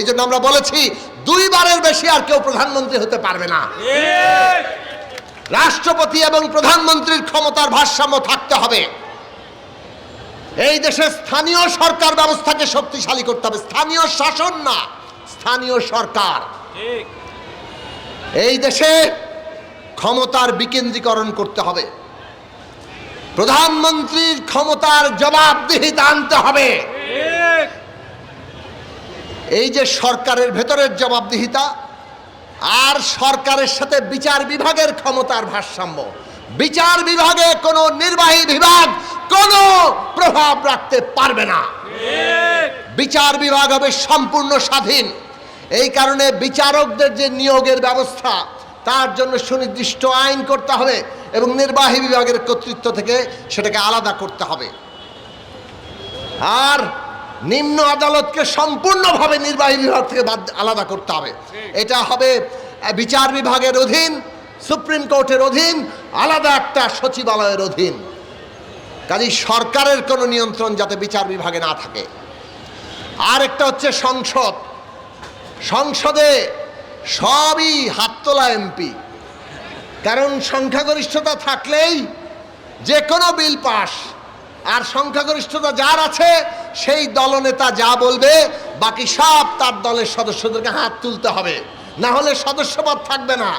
এই জন্য আমরা বলেছি, দুইবারের বেশি আর কেউ প্রধানমন্ত্রী হতে পারবে না। রাষ্ট্রপতি এবং প্রধানমন্ত্রীর ক্ষমতার ভারসাম্য থাকতে হবে। এই দেশে স্থানীয় সরকার ব্যবস্থাকে শক্তিশালী করতে হবে। স্থানীয় শাসন না, স্থানীয় সরকার। এই দেশে ক্ষমতার বিকেন্দ্রীকরণ করতে হবে। প্রধানমন্ত্রীর ক্ষমতার জবাবদিহিতা আনতে হবে। এই যে সরকারের ভেতরের জবাবদিহিতা আর সরকারের সাথে বিচার বিভাগের ক্ষমতার ভারসাম্য। বিচার বিভাগে কোনো নির্বাহী বিভাগ কোনো প্রভাব রাখতে পারবে না। বিচার বিভাগ হবে সম্পূর্ণ স্বাধীন। এই কারণে বিচারকদের যে নিয়োগের ব্যবস্থা, তার জন্য সুনির্দিষ্ট আইন করতে হবে এবং নির্বাহী বিভাগের কর্তৃত্ব থেকে সেটাকে আলাদা করতে হবে। আর নিম্ন আদালতকে সম্পূর্ণভাবে নির্বাহী বিভাগ থেকে বাদ আলাদা করতে হবে। এটা হবে বিচার বিভাগের অধীন, সুপ্রিম কোর্টের অধীন, আলাদা একটা সচিবালয়ের অধীন। কাজে সরকারের কোনো নিয়ন্ত্রণ যাতে বিচার বিভাগে না থাকে। আর একটা হচ্ছে সংসদ। সংসদে সবই হাত তোলা এমপি। কারণ সংখ্যাগরিষ্ঠতা থাকলেই যে কোনো বিল পাস। আর সংখ্যাগরিষ্ঠতা যার আছে সেই দলনেতা যা বলবে বাকি সব তার দলের সদস্যদেরকে হাত তুলতে হবে। না হলে সদস্যপদ থাকবে না।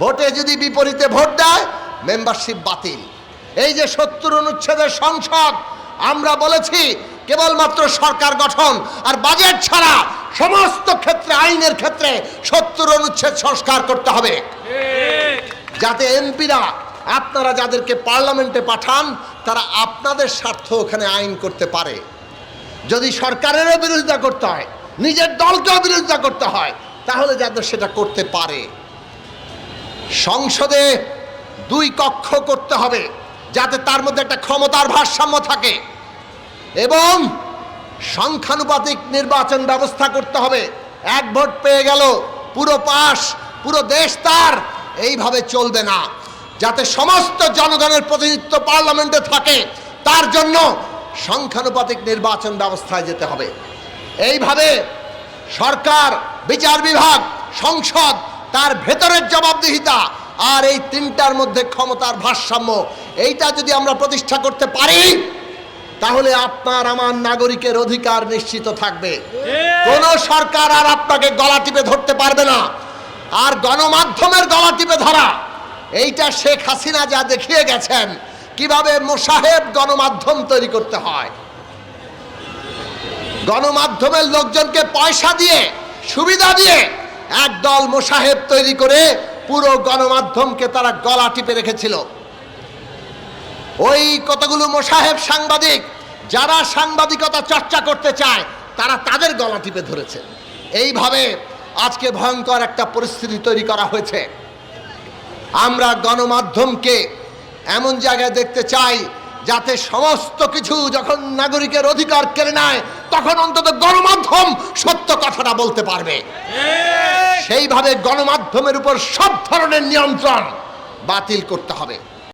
ভোটে যদি বিপরীতে ভোট দেয় মেম্বারশিপ বাতিল। এই যে সত্তর অনুচ্ছেদের সংসদ আমরা বলেছি কেবলমাত্র সরকার গঠন আর বাজেট ছাড়া সমস্ত ক্ষেত্রে আইনের ক্ষেত্রে সত্তর অনুচ্ছেদ সংস্কার করতে হবে। যাতে এমপিরা আপনারা যাদেরকে পার্লামেন্টে পাঠান, তারা আপনাদের স্বার্থ ওখানে আইন করতে পারে। যদি সরকারেরও বিরোধিতা করতে হয়, নিজের দলকেও বিরোধিতা করতে হয়, তাহলে যাতে সেটা করতে পারে। সংসদে দুই কক্ষ করতে হবে, যাতে তার মধ্যে একটা ক্ষমতার ভারসাম্য থাকে। এবং সংখ্যানুপাতিক নির্বাচন ব্যবস্থা করতে হবে। এক ভোট পেয়ে গেল, পুরো পাশ, পুরো দেশ তার, এইভাবে চলবে না। যাতে সমস্ত জনগণের প্রতিনিধিত্ব পার্লামেন্টে থাকে তার জন্য সংখ্যানুপাতিক নির্বাচন ব্যবস্থায় যেতে হবে। এইভাবে সরকার বিচার বিভাগ সংসদ তার ভেতরের জবাবদিহিতা আর এই তিনটার মধ্যে ক্ষমতার ভারসাম্য এইটা যদি আমরা প্রতিষ্ঠা করতে পারি তাহলে আপনার আমার নাগরিকের অধিকার নিশ্চিত থাকবে। কোন সরকার আর আপনাকে গলা টিপে ধরতে পারবে না। আর গণমাধ্যমের গলা টিপে ধরা এইটা শেখ হাসিনা যা দেখিয়ে গেছেন, কীভাবে মোসাহেব গণমাধ্যম তৈরি করতে হয়। গণমাধ্যমের লোকজনকে পয়সা দিয়ে, সুবিধা দিয়ে একদল মোসাহেব তৈরি করে পুরো গণমাধ্যমকে তারা গলা টিপে রেখেছিল। ওই কতগুলো মোসাহেব সাংবাদিক, যারা সাংবাদিকতা চর্চা করতে চায়, তারা তাদের গলা টিপে ধরেছে। এইভাবে আজকে ভয়ঙ্কর একটা পরিস্থিতি তৈরি করা হয়েছে। আমরা গণমাধ্যমকে এমন জায়গায় দেখতে চাই যাতে সমস্ত কিছু যখন নাগরিকের অধিকার কেড়ে নেয় তখন অন্তত গণমাধ্যম সত্য কথাটা বলতে পারবে। সেইভাবে গণমাধ্যমের উপর সব ধরনের নিয়ন্ত্রণ বাতিল করতে হবে।